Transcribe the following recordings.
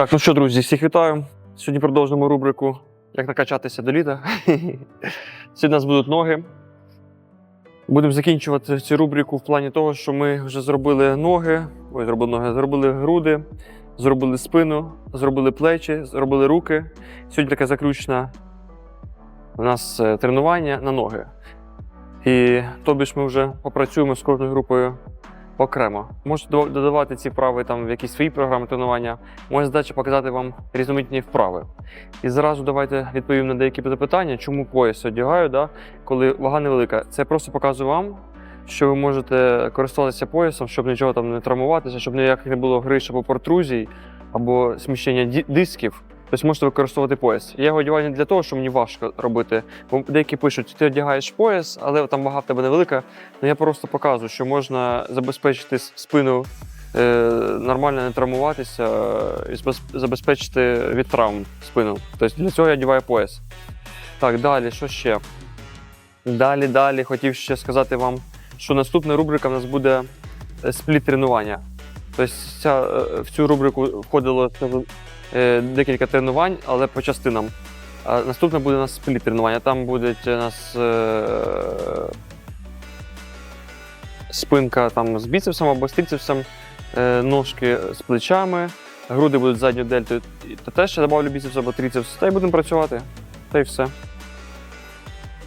Так, ну що, друзі, всіх вітаю. Сьогодні продовжуємо рубрику Як накачатися до літа. Сьогодні у нас будуть ноги. Будемо закінчувати цю рубрику в плані того, що ми вже зробили ноги, ой, зробили ноги, зробили груди, зробили спину, зробили плечі, зробили руки. Сьогодні таке заключне у нас е, тренування на ноги. І тобі ж ми вже попрацюємо з кожною групою окремо. Можете додавати ці вправи там в якісь свої програми тренування. Моя задача показати вам різноманітні вправи. І зразу давайте відповім на деякі запитання, чому пояс одягаю, да, коли вага невелика. Це просто показую вам, що ви можете користуватися поясом, щоб нічого там не травмуватися, щоб ніяких не було гриш або протрузій, або сміщення дисків. Тобто можете використовувати пояс. Я його одягаю не для того, що мені важко робити. Бо деякі пишуть, ти одягаєш пояс, але там вага в тебе невелика. Ну я просто показую, що можна забезпечити спину е, нормально не травмуватися е, і забезпечити від травм спину. Тобто для цього я одягаю пояс. Так, далі, що ще? Далі, далі хотів ще сказати вам, що наступна рубрика в нас буде е, спліт тренування. Тобто е, в цю рубрику входило декілька тренувань, але по частинам. А наступне буде у нас спліт тренування. Там буде у нас е, спинка там, з біцепсом або з трицепсом, е, ножки з плечами, груди будуть задньою дельтою. Та теж ще добавлю біцепс або трицепс. Та й будемо працювати. Та й все.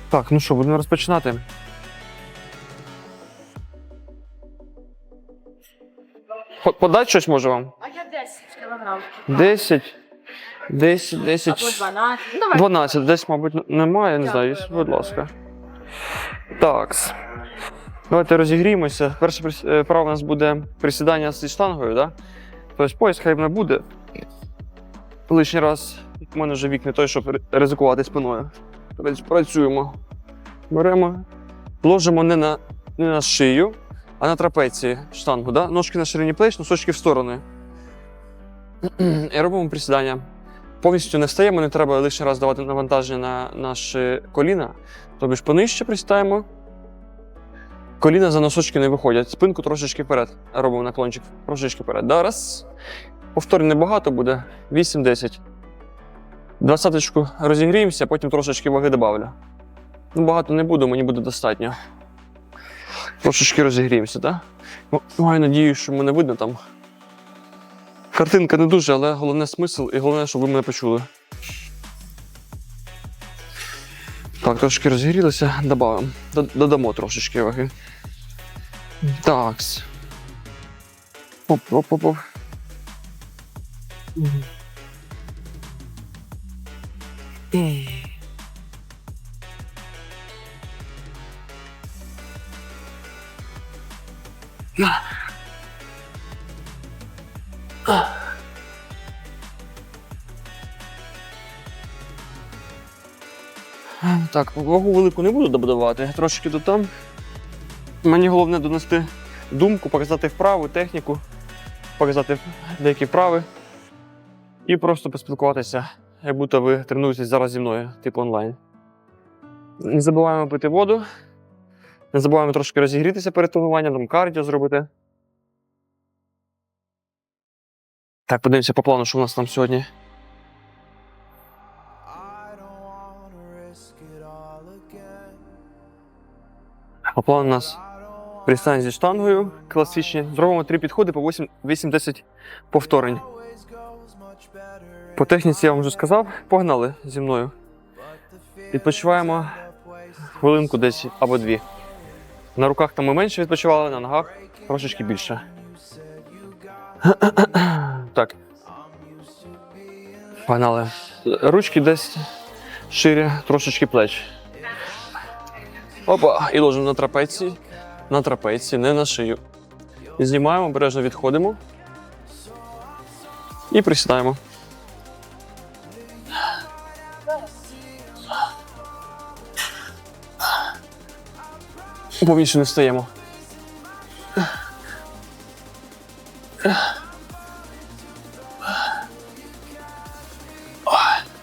Так, ну що, будемо розпочинати. Подати щось може вам? А я 10 кілограм. 10. 10, 10. Або 12. Ну, давай. 12, десь, мабуть, немає, не знаю, Дякую. будь ласка. Так. Давайте розігріємося. Перше прис- е, вправа у нас буде присідання зі штангою, да? Тобто пояс хай не буде. Лишній раз у мене вже вік не той, щоб ри- ризикувати спиною. Працюємо. Беремо, ложимо не на, не на шию, а на трапеції штангу. Да? Ножки на ширині плеч, носочки в сторони. І робимо присідання повністю не встаємо, не треба лишній раз давати навантаження на наші коліна. Тобто понижче присідаємо. Коліна за носочки не виходять. Спинку трошечки вперед. Робимо наклончик трошечки вперед. Да, раз. Повторень небагато буде. 8-10. Двадцяточку розігріємося, потім трошечки ваги добавлю. Ну, багато не буду, мені буде достатньо. Трошечки розігріємося, так? Маю надію, що мене видно там. Картинка не дуже, але головне смисл і головне, щоб ви мене почули. Так, трошки розгрілися, додамо. Додамо трошечки ваги. Так. Оп, оп, Так, вагу велику не буду додавати, трошки додам. Мені головне донести думку, показати вправу, техніку, показати деякі вправи і просто поспілкуватися, як будто ви тренуєтесь зараз зі мною, типу онлайн. Не забуваємо пити воду, не забуваємо трошки розігрітися перед тренуванням, там кардіо зробити. Так, подивимося по плану, що у нас там сьогодні. По плану у нас Пристань зі штангою класичні. Зробимо три підходи по 8 8-10 повторень. По техніці я вам вже сказав. Погнали зі мною. Відпочиваємо хвилинку десь або дві. На руках там ми менше відпочивали, на ногах трошечки більше. Так. Погнали. Ручки десь шире, трошечки плеч. Опа, і ложимо на трапеції. На трапеції, не на шию. Знімаємо, обережно відходимо. І присідаємо. Повністю не встаємо.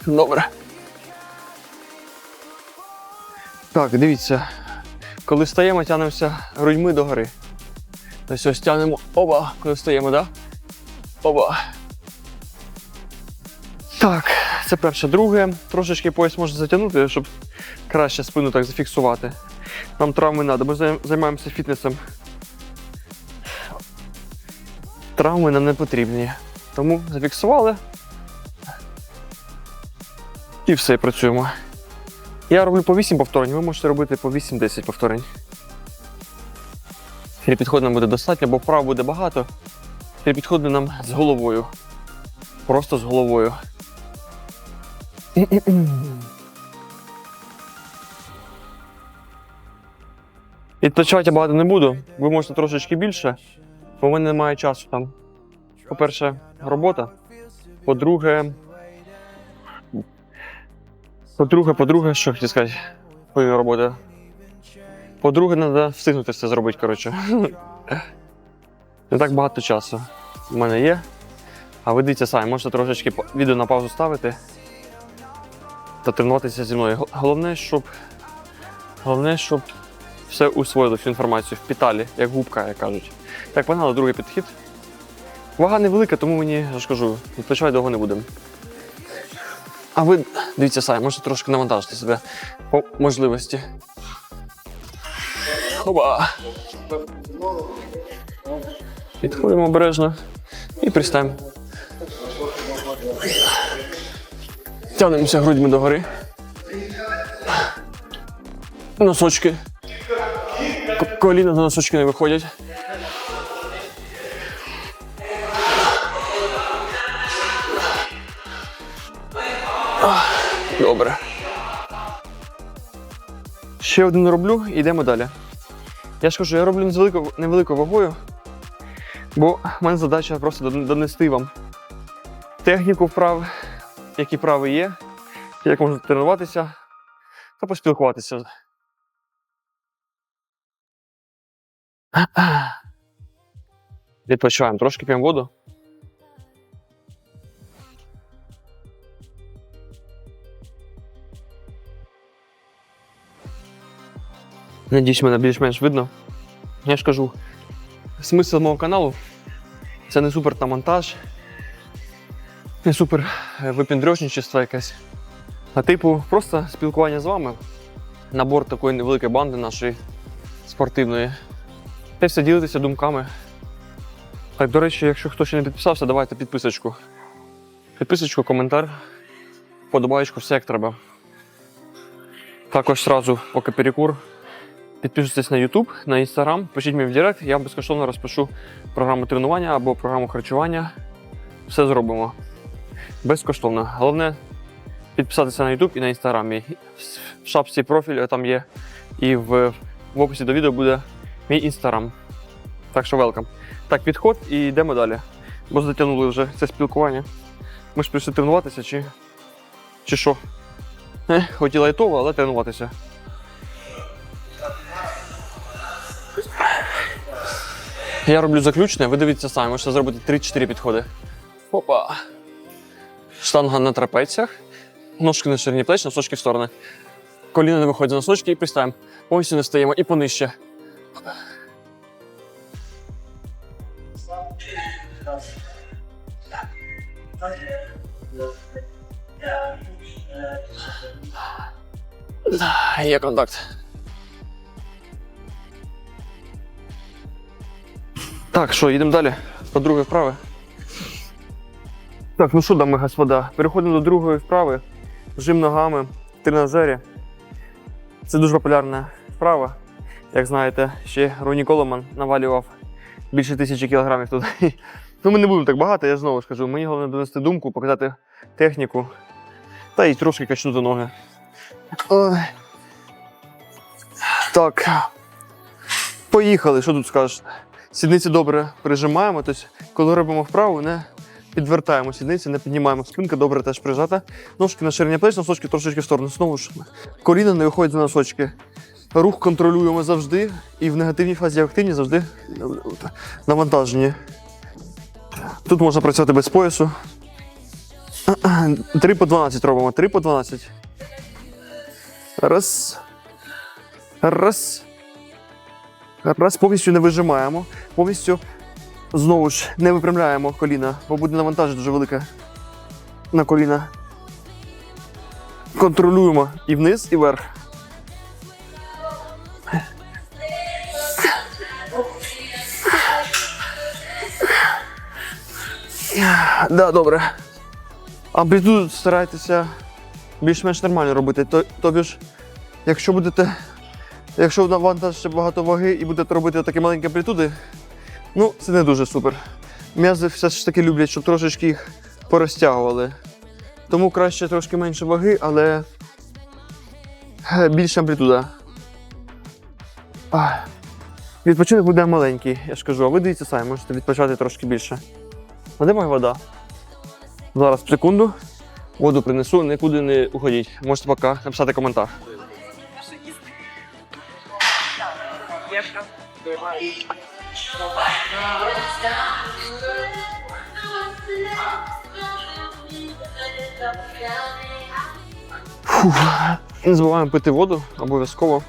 Добре. Так, дивіться. Коли встаємо, тягнемося грудьми догори. Тобто ось тягнемо. Оба, коли встаємо, так? Да? Оба. Так, це перше. Друге, трошечки пояс можна затягнути, щоб краще спину так зафіксувати. Нам травми треба, ми займаємося фітнесом. Травми нам не потрібні. Тому зафіксували. І все, працюємо. Я роблю по 8 повторень, ви можете робити по 8-10 повторень. Три підходи нам буде достатньо, бо вправ буде багато. Три підходи нам з головою. Просто з головою. Відпочивати я багато не буду. Ви можете трошечки більше, бо в мене немає часу там. По-перше, робота. По-друге. По-друге, по-друге, що хотів сказати, помимо роботи. По-друге, треба встигнути все зробити, коротше. Не так багато часу в мене є. А ви дивіться самі, можете трошечки відео на паузу ставити та тренуватися зі мною. Головне, щоб, головне, щоб все усвоїли всю інформацію, впіталі, як губка, як кажуть. Так, погнали, другий підхід. Вага невелика, тому мені я ж кажу, відпочивати довго не будемо. А ви дивіться самі, можете трошки навантажити себе по можливості. Хоба. Підходимо обережно і пристаємо. Тягнемося грудьми догори. Носочки. Коліна на носочки не виходять. Добре. Ще один роблю і йдемо далі. Я ж кажу, я роблю невеликою вагою, бо в мене задача просто донести вам техніку вправ, які вправи є, як можна тренуватися та поспілкуватися. Відпочиваємо, трошки п'ємо воду. Надіюсь, мене більш-менш видно. Я ж кажу, смисл мого каналу це не супер там монтаж, не супер е, випіндрьошничество якесь. А типу, просто спілкування з вами, набор такої невеликої банди нашої спортивної. Та все ділитися думками. Так, до речі, якщо хто ще не підписався, давайте підписочку. Підписочку, коментар, подобаєчку, все як треба. Також зразу, поки перекур, підписуйтесь на YouTube, на Instagram, пишіть мені в Директ, я безкоштовно розпишу програму тренування або програму харчування. Все зробимо. Безкоштовно. Головне підписатися на YouTube і на Instagram. В шапці профілю там є. І в, в описі до відео буде мій Instagram. Так що велкам. Так, підход і йдемо далі. Бо затягнули вже це спілкування. Ми ж прийшли тренуватися чи. Чи що? Е, хоч і лайтово, але тренуватися. Я роблю заключне, ви дивіться самі, можете зробити 3-4 підходи. Опа. Штанга на трапеціях, ножки на ширині плеч, носочки в сторони. Коліна не виходять за носочки і пристаємо. Повністю не стаємо і понижче. Є контакт. Так, що, їдемо далі. По другої вправи. Так, ну що, дами господа, переходимо до другої вправи. Жим ногами в тренажері. Це дуже популярна вправа. Як знаєте, ще Роні Коломан навалював більше тисячі кілограмів тут. Ну, ми не будемо так багато, я знову ж кажу. Мені головне донести думку, показати техніку та й трошки качнути ноги. Ой. Так. Поїхали, що тут скажеш? Сідниці добре прижимаємо, тобто, коли робимо вправу, не підвертаємо сідниці, не піднімаємо. Спинка добре теж прижата. Ножки на ширині плеч, носочки трошечки в сторону. Знову ж коліна не виходять за носочки. Рух контролюємо завжди і в негативній фазі і в активній завжди навантажені. Тут можна працювати без поясу. 3 по 12 робимо. 3 по 12. Раз. Раз. Раз повністю не вижимаємо. Повністю знову ж не випрямляємо коліна, бо буде навантаження дуже велике на коліна. контролюємо і вниз, і вверх. Да, добре. Амплітуду старайтеся більш-менш нормально робити. То- Тобі якщо будете. Якщо навантажите багато ваги і будете робити такі маленькі амплітуди, ну це не дуже супер. М'язи все ж таки люблять, щоб трошечки їх порозтягували. Тому краще трошки менше ваги, але е, більше амплітуда. Відпочинок буде маленький, я ж кажу, а ви дивіться самі, можете відпочати трошки більше. А вода? Зараз секунду. Воду принесу, нікуди не уходіть. Можете поки написати коментар. Фух. Не забуваємо пити воду обов'язково.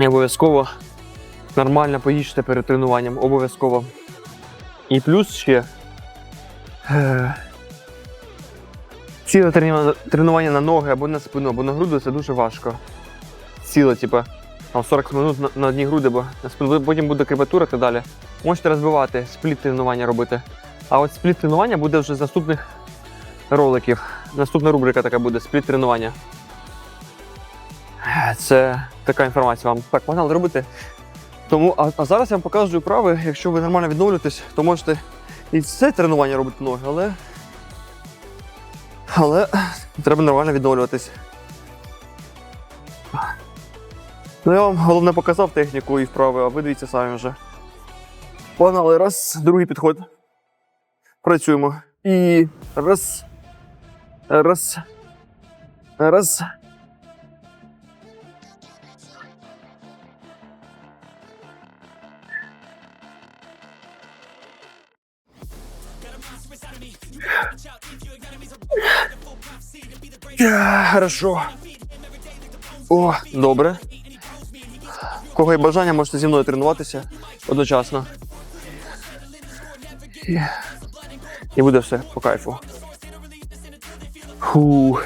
Не обов'язково нормально поїжте перед тренуванням, обов'язково. І плюс ще. е, Ціле тренування, на ноги або на спину, або на груди це дуже важко. Ціле, типу, там 40 минут на, на одні груди, бо на спину потім буде крепатура і далі. Можете розбивати, спліт тренування робити. А от спліт тренування буде вже з наступних роликів. Наступна рубрика така буде спліт тренування. Це така інформація вам. Так, погнали робити. Тому, а, а зараз я вам покажу вправи. Якщо ви нормально відновлюєтесь, то можете і це тренування робити ноги, але. Але треба нормально відновлюватись. Ну, я вам головне показав техніку і вправи, а ви дивіться самі вже. Погнали, раз, другий підход. Працюємо. І раз. Раз. Раз. Хорошо. О, добре. У кого є бажання, можете зі мною тренуватися одночасно. І, буде все по кайфу. Фух.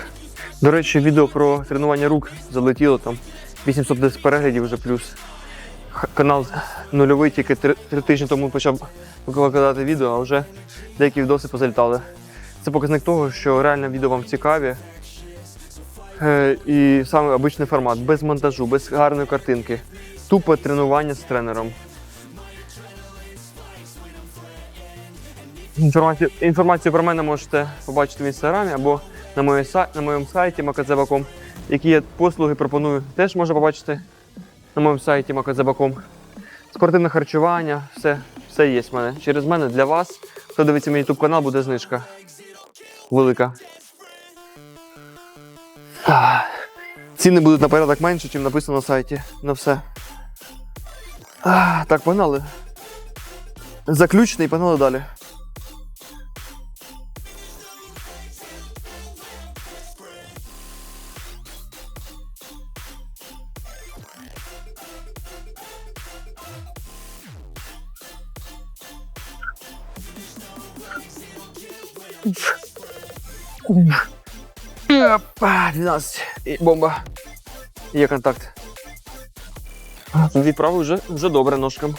До речі, відео про тренування рук залетіло там 800 десь переглядів вже плюс. Канал нульовий, тільки три тижні тому почав викладати відео, а вже деякі відоси позалітали. Це показник того, що реально відео вам цікаві. Е, і саме обичний формат, без монтажу, без гарної картинки. Тупо тренування з тренером. Інформацію, інформацію про мене можете побачити в інстаграмі або на, моє, на моєму сайті makazeba.com. Які я послуги пропоную, теж можна побачити на моєму сайті makazeba.com. Спортивне харчування, все, все є в мене. Через мене для вас, хто дивиться мій YouTube канал, буде знижка. Велика. Ціни будуть на порядок менше, ніж написано на сайті. На все. Так, погнали. Заключний, погнали далі. Опа, 12. І бомба. Є контакт. Дві вправи вже, вже добре ножкам.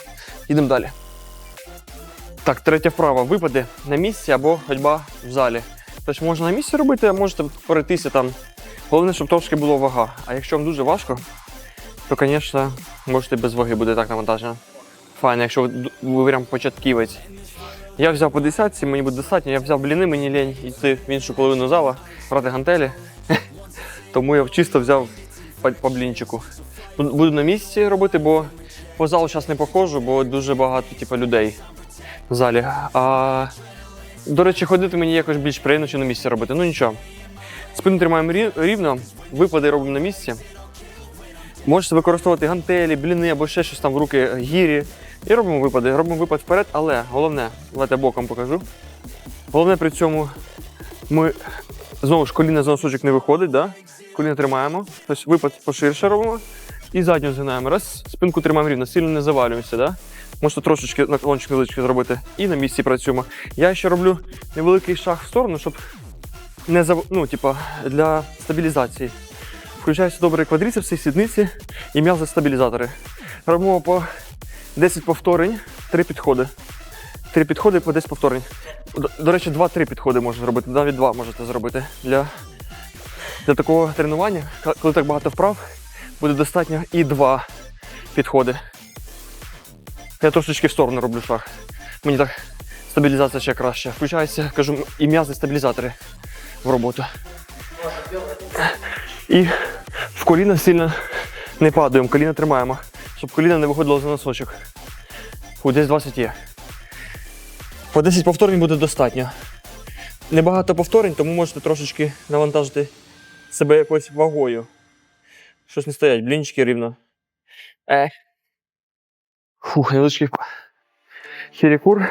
Йдемо далі. Так, третя вправа. Випади на місці або ходьба в залі. Тобто можна на місці робити, а можете перейтися там. Головне, щоб трошки було вага. А якщо вам дуже важко, то, звісно, можете без ваги буде так навантажено. Файно, якщо ви, д- ви прям початківець. Я взяв по десятці, мені буде достатньо. Я взяв бліни, мені лінь йти в іншу половину зала, брати гантелі. Тому я чисто взяв по, блінчику. Буду на місці робити, бо по залу зараз не походжу, бо дуже багато типу, людей в залі. А, до речі, ходити мені якось більш приємно, чи на місці робити. Ну нічого. Спину тримаємо рівно, випади робимо на місці. Можете використовувати гантелі, бліни або ще щось там в руки гірі. І робимо випади. Робимо випад вперед, але головне, давайте боком покажу. Головне при цьому ми знову ж коліна з носочок не виходить, да? коліна тримаємо, тобто випад поширше робимо і задню згинаємо. Раз, спинку тримаємо рівно, сильно не завалюємося. Да? Можете трошечки наклончик невеличкий зробити і на місці працюємо. Я ще роблю невеликий шаг в сторону, щоб не зав... ну, типа, для стабілізації. Включаються добре квадріцепси, сідниці і м'язи стабілізатори. Робимо по 10 повторень, 3 підходи. 3 підходи по 10 повторень. До, до речі, 2-3 підходи можна зробити, навіть 2 можете зробити. Для, для такого тренування, коли так багато вправ, буде достатньо і 2 підходи. Я трошечки в сторону роблю шаг. Мені так стабілізація ще краще. Включається, кажу, і м'язи стабілізатори в роботу. І в коліна сильно не падаємо, коліна тримаємо, щоб коліна не виходило за носочок. Фу, десь 20 є. По 10 повторень буде достатньо. Небагато повторень, тому можете трошечки навантажити себе якоюсь вагою. Щось не стоять, блінчики рівно. Е. Фух, невеличкий хірікур.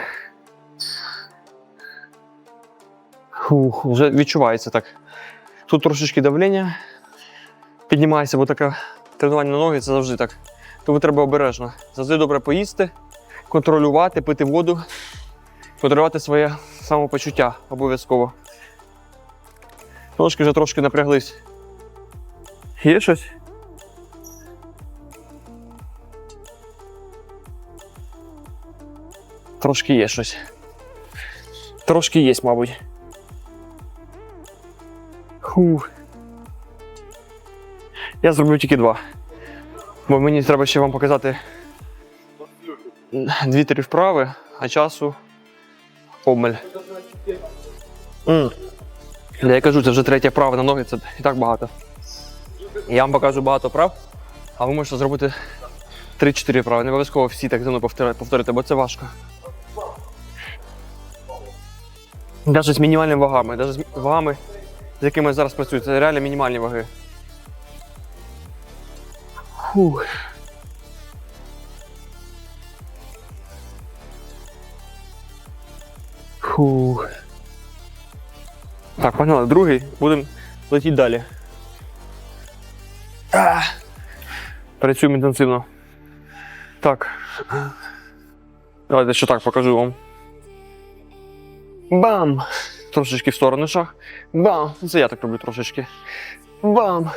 Фух, вже відчувається так. Тут трошечки давлення піднімається, бо таке тренування на ноги це завжди так. Тому треба обережно. Завжди добре поїсти, контролювати, пити воду, контролювати своє самопочуття обов'язково. Ножки вже трошки напряглись. Є щось? Трошки є щось. Трошки є, мабуть. Фух. Я зроблю тільки два. Бо мені треба ще вам показати дві-три вправи, а часу обмаль. М. Я кажу, це вже третя вправа на ноги, це і так багато. Я вам покажу багато вправ, а ви можете зробити 3-4 вправи. Не обов'язково всі так мною повторити, бо це важко. Навіть з мінімальними вагами, навіть з вагами, з якими я зараз працюю, це реально мінімальні ваги. Фух. Фух. Так, погнали, другий, будемо летіти далі. А. Працюємо інтенсивно. Так. Давайте ще так покажу вам. Бам! Трошечки в сторону шаг. Бам! Це я так роблю трошечки. Бам!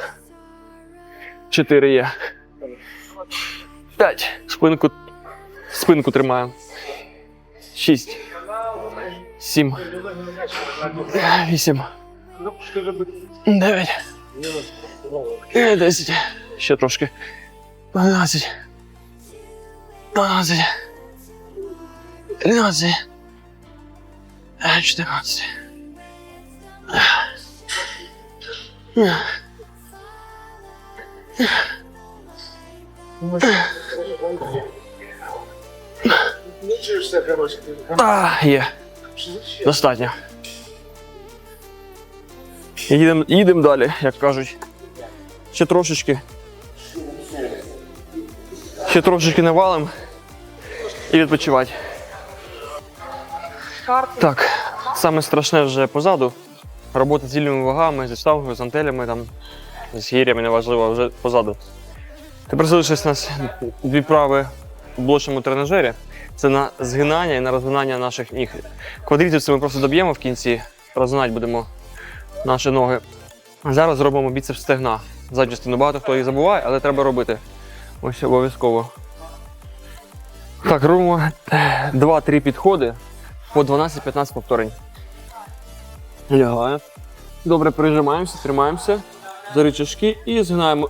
Чотири є. П'ять. Спинку. Спинку тримаємо. Шість. Сім. Вісім. Дев'ять. Десять. Ще трошки. Дванадцять. Дванадцять. Тринадцять. Е, Чотирнадцять. А, є. Достатньо. Їдемо їдем далі, як кажуть. Ще трошечки. Ще трошечки навалим і відпочивати. Так, саме страшне вже позаду. Робота з вільними вагами, зі штангою, з антелями, там, з гірями, неважливо, вже позаду. Тепер залишилось у нас дві вправи в блочному тренажері. Це на згинання і на розгинання наших ніг. Квадріцепси ми просто доб'ємо в кінці, розгинати будемо наші ноги. Зараз зробимо біцепс стегна. Задню стіну багато хто їх забуває, але треба робити. Ось обов'язково. Так, робимо 2-3 підходи по 12-15 повторень. Лягає. Добре прижимаємося, тримаємося за рычажки і згинаємо.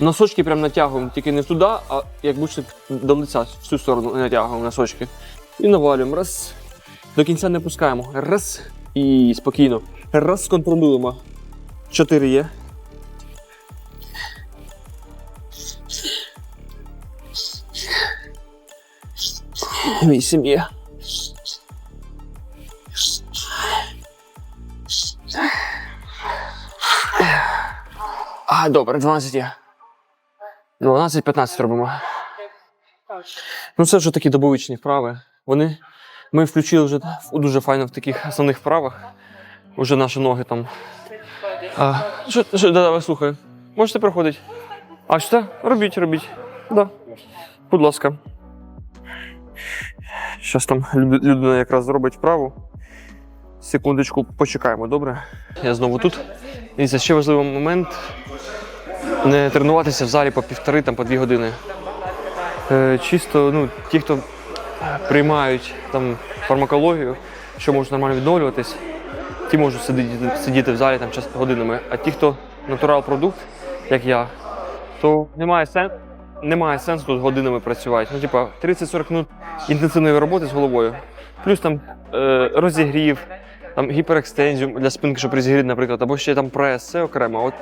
Носочки прям натягуємо, тільки не туди, а як будь до лиця, в цю сторону натягуємо носочки. І навалюємо. Раз. До кінця не пускаємо. Раз. І спокійно. Раз контролюємо. Чотири є. Вісім є. А, добре, 12 є. 12-15 робимо. Ну, це вже такі добовичні вправи. Вони. Ми включили вже дуже файно в таких основних вправах. Уже наші ноги там. А, що, що, да, да, слухаю. Можете проходити? А що? Робіть, робіть. Да. Будь ласка. Щас там людина якраз зробить вправу. Секундочку, почекаємо, добре? Я знову тут. І це ще важливий момент не тренуватися в залі по півтори, там, по дві години. Е, чисто ну, ті, хто приймають там, фармакологію, що можуть нормально відновлюватись, ті можуть сидіти, сидіти в залі там, час, годинами. А ті, хто натурал продукт, як я, то немає сенсу. Немає сенсу тут годинами працювати. Ну, типа, 30-40 минут інтенсивної роботи з головою, плюс там е, розігрів, там гіперекстензію для спинки, щоб розігріти, наприклад, або ще там прес, це окремо. От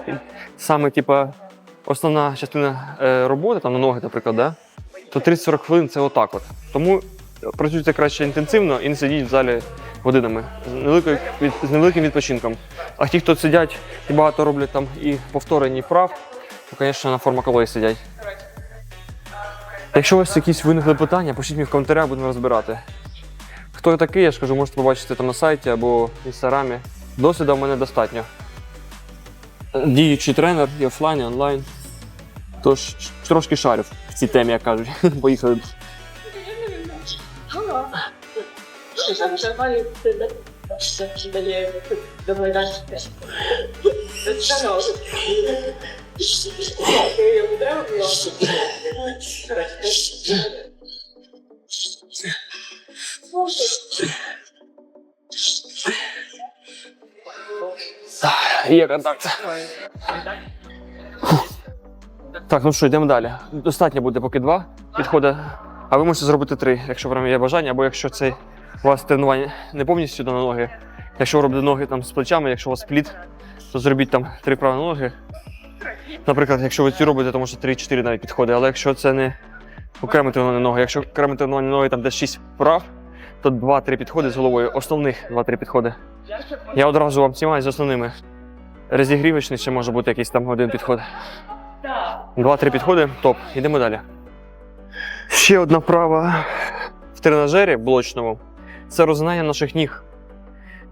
саме, типа, основна частина е, роботи, там на ноги, наприклад, да, то 30-40 хвилин це отак от. Тому працюйте краще інтенсивно і не сидіть в залі годинами з невеликою від- з невеликим відпочинком. А ті, хто сидять і багато роблять там і повторені вправ, то, звісно, на фармакології сидять. Якщо у вас якісь виникли питання, пишіть мені в коментарях, будемо розбирати. Хто я такий, я ж кажу, можете побачити там на сайті або в інстаграмі. Досвіду в мене достатньо. Діючий тренер і офлайн, і онлайн. Тож трошки шарю в цій темі, як кажуть. Поїхали. Є контакт. Фух. Так, ну що, йдемо далі. Достатньо буде поки два підходи. А ви можете зробити три, якщо прям є бажання, або якщо це у вас тренування не повністю на ноги. Якщо ви робите ноги там з плечами, якщо у вас пліт, то зробіть там три вправи на ноги. Наприклад, якщо ви ці робите, то може 3-4 навіть підходи. Але якщо це не окреме тренування ноги, якщо окреме тренування ноги там десь 6 вправ, то 2-3 підходи з головою, основних 2-3 підходи. Я одразу вам знімаю з основними. Розігрівочний ще може бути якийсь там один підход. Два-три підходи, топ. Йдемо далі. Ще одна вправа в тренажері блочному це розгинання наших ніг.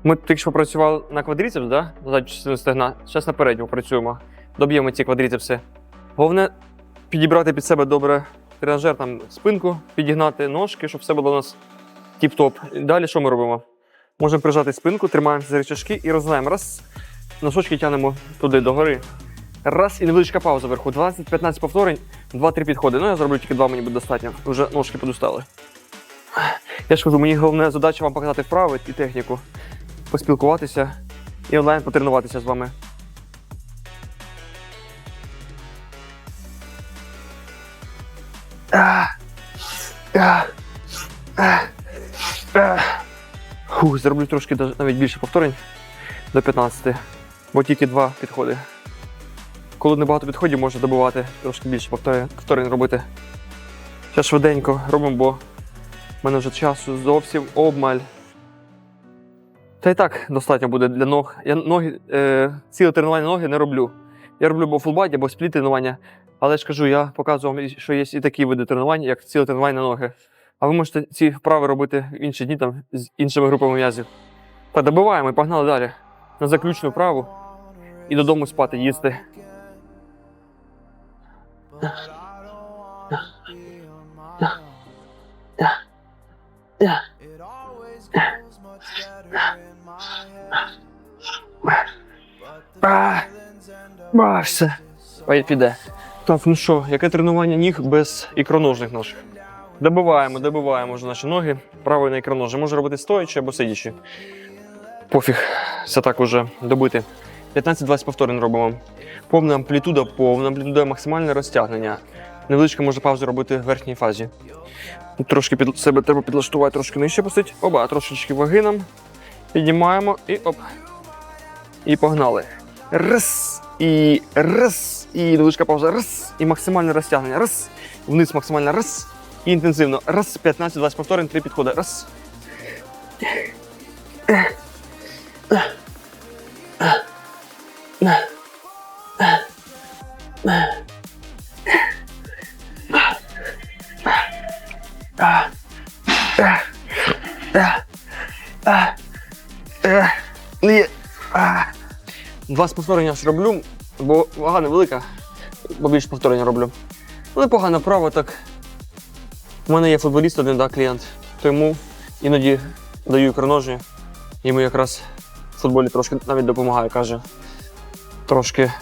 Ми тільки що попрацювали на квадріцепс, да? задню частину стегна. Зараз на передню працюємо. Доб'ємо ці квадріцепси. Головне підібрати під себе добре тренажер, там спинку, підігнати ножки, щоб все було у нас тіп-топ. Далі що ми робимо? Можемо прижати спинку, тримаємося за рычажки і розгинаємо. Раз, носочки тягнемо туди догори. Раз і невеличка пауза вверху. 12-15 повторень, 2-3 підходи. Ну, я зроблю тільки два, мені буде достатньо. Вже ножки подустали. Я ж кажу, мені головна задача вам показати вправи і техніку, поспілкуватися і онлайн потренуватися з вами. Фух, зроблю трошки навіть більше повторень до 15, бо тільки два підходи. Коли небагато підходів, можна добувати трошки більше повторень, робити. Зараз швиденько робимо, бо в мене вже часу зовсім обмаль. Та й так достатньо буде для ног. Я ноги, е, ціле тренування ноги не роблю. Я роблю або фулбаді, або спліт тренування. Але ж кажу, я показую вам, що є і такі види тренувань, як ціле тренування на ноги. А ви можете ці вправи робити в інші дні там, з іншими групами м'язів. Та добиваємо і погнали далі. На заключну вправу і додому спати, їсти. Все. Ой, піде. Так, ну що, яке тренування ніг без ікроножних ножок? Добиваємо, добиваємо вже наші ноги. Правою на ікроножі. Може робити стоячи або сидячи. Пофіг, все так уже добити. 15-20 повторень робимо. Повна амплітуда, повна амплітуда, максимальне розтягнення. Невеличка може паузу робити в верхній фазі. Трошки під себе треба підлаштувати, трошки нижче посить. Оба, трошечки ваги нам. Піднімаємо і оп. І погнали. Раз. І раз. І невеличка пауза. Раз. І максимальне розтягнення. Раз. Вниз максимально. Раз. І інтенсивно. Раз. 15-20 повторень, три підходи. Раз. Два з повторення роблю, бо вага невелика, бо більше повторення роблю. Ну, непогано вправо так. У мене є футболіст один, да, клієнт. То йому іноді даю ікроножі. Йому якраз в футболі трошки навіть допомагає, каже. Трошки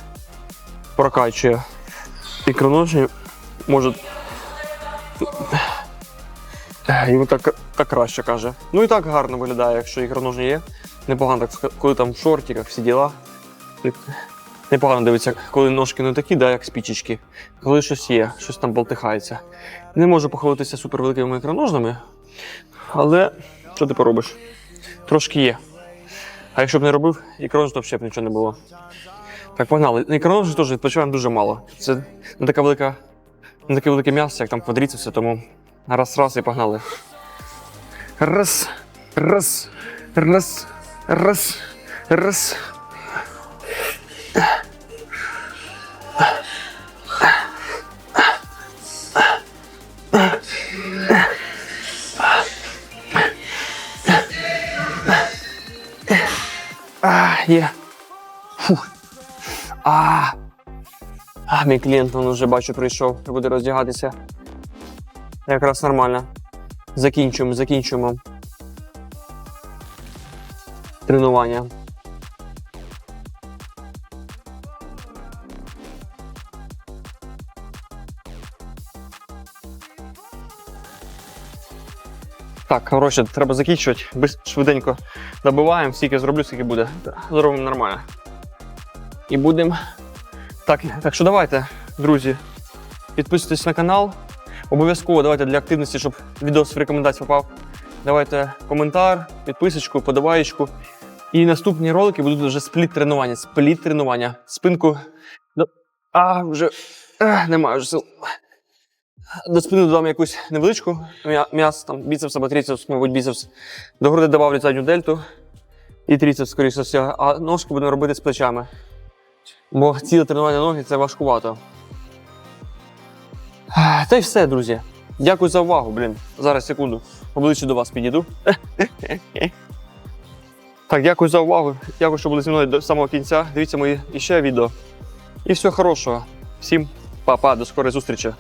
прокачує ікроножі. Може. Йому так, так краще каже. Ну і так гарно виглядає, якщо ікроножі є. Непогано так, коли там в шортиках всі діла. Непогано дивиться, коли ножки не такі, да, як спічечки, коли щось є, щось там болтихається. Не можу похвалитися супервеликими ікроножними, але що ти поробиш? Трошки є. А якщо б не робив, ікронож, то взагалі б нічого не було. Так, погнали. На ікроножі теж відпочиваємо дуже мало. Це не така велика, не таке велике м'ясо, як там квадріцепси, тому раз-раз і погнали. Раз, раз, раз, раз, раз. А, є. Фух. А, а, мій клієнт він вже бачу прийшов буде роздягатися. Якраз нормально. Закінчуємо, закінчуємо. Тренування. Так, коротше, треба закінчувати. Швиденько добиваємо, скільки зроблю, скільки буде. Зробимо нормально. І будемо. Так, так що давайте, друзі, підписуйтесь на канал. Обов'язково давайте для активності, щоб відос в рекомендації попав. Давайте коментар, підписочку, подобаєчку. І наступні ролики будуть вже спліт тренування. Спліт тренування. Спинку. до- А, вже ех, немає вже сил. До спини додам якусь невеличку м'я- м'ясо, там біцепс або трицепс, мабуть, біцепс. До груди додавлю задню дельту і трицепс, скоріше всього. А ножки будемо робити з плечами. Бо ціле тренування ноги це важкувато. Та й все, друзі. Дякую за увагу, блін. Зараз секунду. Обличчя до вас підійду. Так, дякую за увагу. Дякую, що були зі мною до самого кінця. Дивіться мої іще відео. І всього хорошого. Всім па-па, до скорої зустрічі.